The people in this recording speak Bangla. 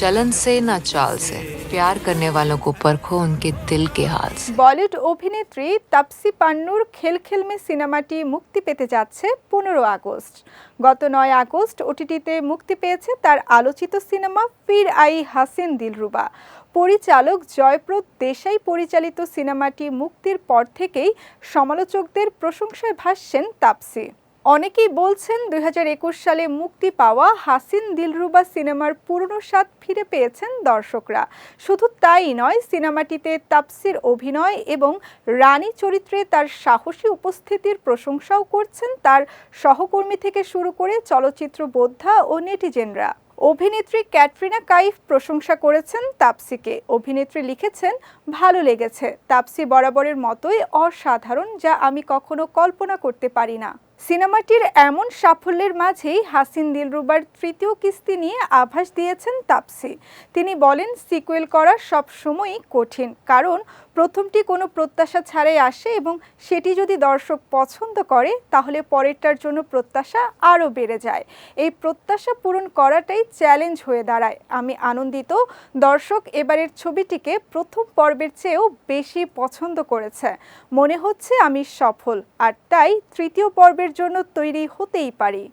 चलन से ना चाल से प्यार करने वालों को परखो उनके दिल के हाल से বলিউড অভিনেত্রী তাপসি পান্নুর খেলখেলমে সিনেমাটি মুক্তি পেতে যাচ্ছে পনেরো আগস্ট গত নয় আগস্ট ওটিটিতে মুক্তি পেয়েছে তার আলোচিত সিনেমা ফির আই হাসিন দিলরুবা পরিচালক জয়প্রদ দেশাই পরিচালিত সিনেমাটি মুক্তির পর থেকেই সমালোচকদের প্রশংসায় ভাসছেন তাপসি অনেকেই বলছেন দুই হাজার একুশ সালে মুক্তি পাওয়া হাসিন দিলরুবা সিনেমার পুরনো স্বাদ ফিরে পেয়েছেন দর্শকরা। শুধু তাই নয়, সিনেমাটিতে তাপসির অভিনয় এবং রানী চরিত্রে তার সাহসী উপস্থিতির প্রশংসাও করছেন তার সহকর্মী থেকে শুরু করে চলচ্চিত্র বোদ্ধা ও নেটিজেনরা। অভিনেত্রী ক্যাটরিনা কাইফ প্রশংসা করেছেন তাপসিকে। অভিনেত্রী লিখেছেন, ভালো লেগেছে। তাপসি বরাবরের মতোই অসাধারণ যা আমি কখনো কল্পনা করতে পারি না। সিনেমাটির এমন সাফল্যের মাঝেই হাসিন দিলরুবার তৃতীয় কিস্তি নিয়ে আভাস দিয়েছেন তাপসি। তিনি বলেন, সিকুয়েল করা সব সময়ই কঠিন, কারণ প্রথমটি কোনো প্রত্যাশা ছাড়াই আসে এবং সেটি যদি দর্শক পছন্দ করে, তাহলে পরেরটার জন্য প্রত্যাশা আরও বেড়ে যায়। এই প্রত্যাশা পূরণ করাটাই চ্যালেঞ্জ হয়ে দাঁড়ায়। আমি আনন্দিত, দর্শক এবারের ছবিটিকে প্রথম পর্বের চেয়েও বেশি পছন্দ করেছে। মনে হচ্ছে আমি সফল, আর তাই তৃতীয় পর্বের জন্য তৈরি হতেই পারি।